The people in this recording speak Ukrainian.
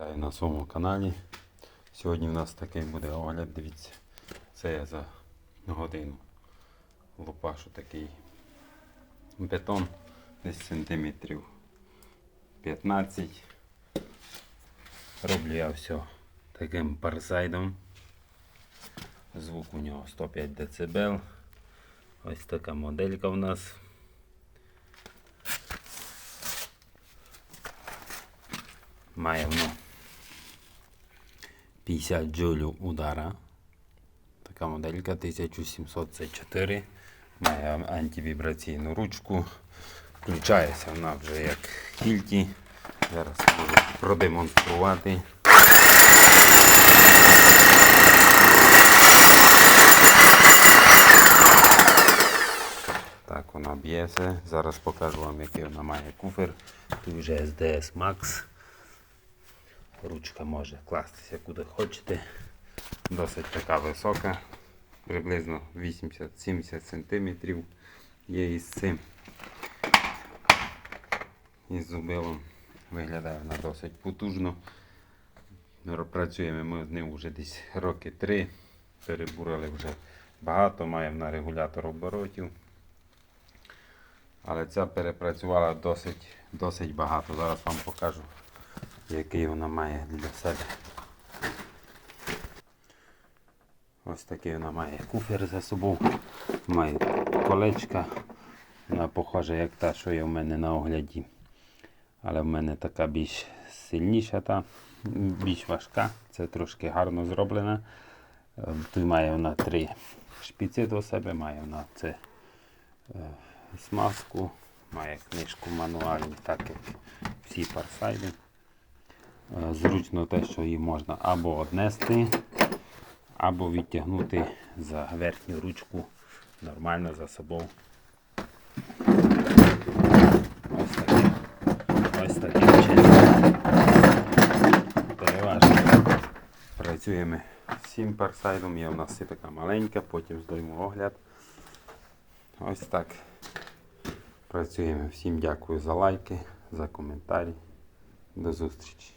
Вітаю на своєму каналі. Сьогодні в нас такий буде огляд, дивіться. Це я за годину лупашу такий бетон десь сантиметрів 15. Роблю я все таким парсайдом. Звук у нього 105 дБ. Ось така моделька у нас. Має воно 50 джоулів удара. Така моделька 1704. Має антивібраційну ручку. Включається вона вже як кільті. Зараз буду продемонструвати. Так вона б'ється. Зараз покажу вам, який вона має куфер. Тут вже SDS Max. Ручка може кластися куди хочете. Досить така висока, приблизно 80-70 см є із цим. Із зубилом. Виглядає вона досить потужно. Працюємо ми з ним вже десь роки три. Перебурили вже багато, має вона регулятор оборотів. Але ця перепрацювала досить, досить багато. Зараз вам покажу який вона має для себе. Ось такий вона має куфер за собою, має колечка. Вона похожа як та, що є в мене на огляді. Але в мене така більш сильніша, та, більш важка. Це трошки гарно зроблена. Е, Тут має вона три шпіци до себе, має вона це е, смазку, має книжку мануальну, так як всі парсайди. Е, Зручно те, що її можна або однести, або відтягнути за верхню ручку нормально за собою. Ось таким, ось таким. Переважно працюємо цим парсайдом. Є у нас і така маленька, потім здаємо огляд. Ось так. Працюємо. Всім дякую за лайки, за коментарі. До зустрічі.